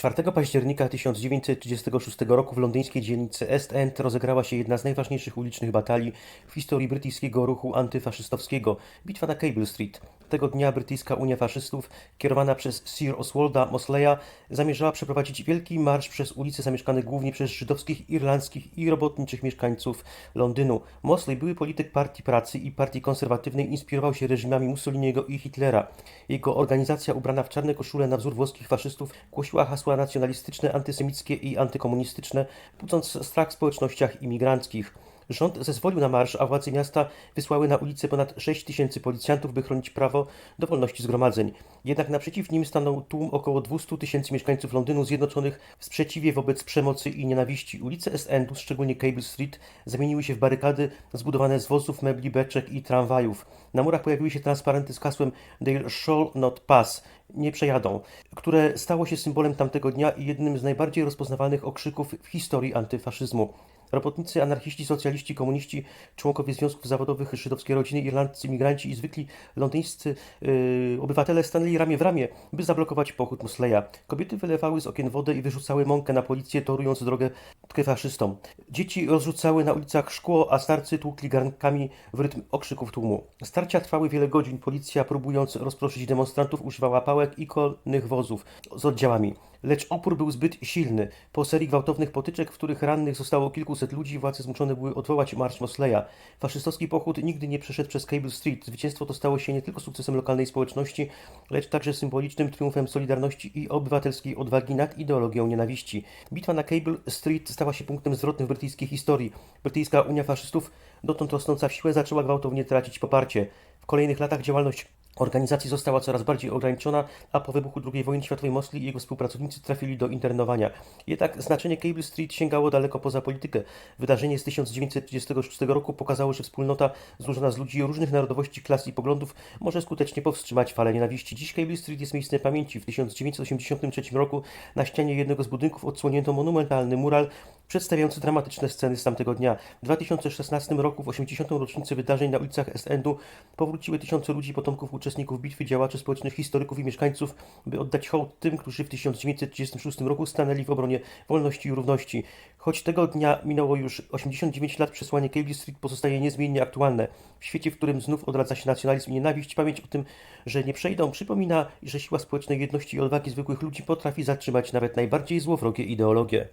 4 października 1936 roku w londyńskiej dzielnicy East End rozegrała się jedna z najważniejszych ulicznych batalii w historii brytyjskiego ruchu antyfaszystowskiego bitwa na Cable Street. Tego dnia brytyjska Unia Faszystów, kierowana przez Sir Oswalda Mosleya, zamierzała przeprowadzić wielki marsz przez ulice zamieszkane głównie przez żydowskich, irlandzkich i robotniczych mieszkańców Londynu. Mosley, były polityk Partii Pracy i Partii Konserwatywnej, inspirował się reżimami Mussoliniego i Hitlera. Jego organizacja, ubrana w czarne koszule na wzór włoskich faszystów, głosiła hasła nacjonalistyczne, antysemickie i antykomunistyczne, budząc strach w społecznościach imigranckich. Rząd zezwolił na marsz, a władze miasta wysłały na ulicę ponad 6 tysięcy policjantów, by chronić prawo do wolności zgromadzeń. Jednak naprzeciw nim stanął tłum około 200 tysięcy mieszkańców Londynu zjednoczonych w sprzeciwie wobec przemocy i nienawiści. Ulice East Endu, szczególnie Cable Street, zamieniły się w barykady zbudowane z wozów, mebli, beczek i tramwajów. Na murach pojawiły się transparenty z hasłem They shall not pass, nie przejadą, które stało się symbolem tamtego dnia i jednym z najbardziej rozpoznawalnych okrzyków w historii antyfaszyzmu. Robotnicy, anarchiści, socjaliści, komuniści, członkowie związków zawodowych, żydowskie rodziny, irlandzcy imigranci i zwykli londyńscy yy, obywatele stanęli ramię w ramię, by zablokować pochód Mosleya. Kobiety wylewały z okien wodę i wyrzucały mąkę na policję, torując drogę faszystom. Dzieci rozrzucały na ulicach szkło, a starcy tłukli garnkami w rytm okrzyków tłumu. Starcia trwały wiele godzin. Policja, próbując rozproszyć demonstrantów, używała pałek i konnych wozów z oddziałami. Lecz opór był zbyt silny. Po serii gwałtownych potyczek, w których rannych zostało kilkuset ludzi, władze zmuszone były odwołać marsz Mosleya. Faszystowski pochód nigdy nie przeszedł przez Cable Street. Zwycięstwo to stało się nie tylko sukcesem lokalnej społeczności, lecz także symbolicznym triumfem solidarności i obywatelskiej odwagi nad ideologią nienawiści. Bitwa na Cable Street stała się punktem zwrotnym w brytyjskiej historii. Brytyjska Unia Faszystów, dotąd rosnąca w siłę, zaczęła gwałtownie tracić poparcie. W kolejnych latach działalność Organizacji została coraz bardziej ograniczona, a po wybuchu II wojny światowej Mosley i jego współpracownicy trafili do internowania. Jednak znaczenie Cable Street sięgało daleko poza politykę. Wydarzenie z 1936 roku pokazało, że wspólnota złożona z ludzi różnych narodowości, klas i poglądów może skutecznie powstrzymać falę nienawiści. Dziś Cable Street jest miejscem pamięci. W 1983 roku na ścianie jednego z budynków odsłonięto monumentalny mural przedstawiający dramatyczne sceny z tamtego dnia. W 2016 roku, w 80. rocznicę wydarzeń na ulicach East Endu, powróciły tysiące ludzi, potomków uczestników bitwy, działaczy społecznych, historyków i mieszkańców, by oddać hołd tym, którzy w 1936 roku stanęli w obronie wolności i równości. Choć tego dnia minęło już 89 lat, przesłanie Cable Street pozostaje niezmiennie aktualne. W świecie, w którym znów odradza się nacjonalizm i nienawiść, pamięć o tym, że nie przejdą, przypomina, że siła społecznej jedności i odwagi zwykłych ludzi potrafi zatrzymać nawet najbardziej złowrogie ideologie.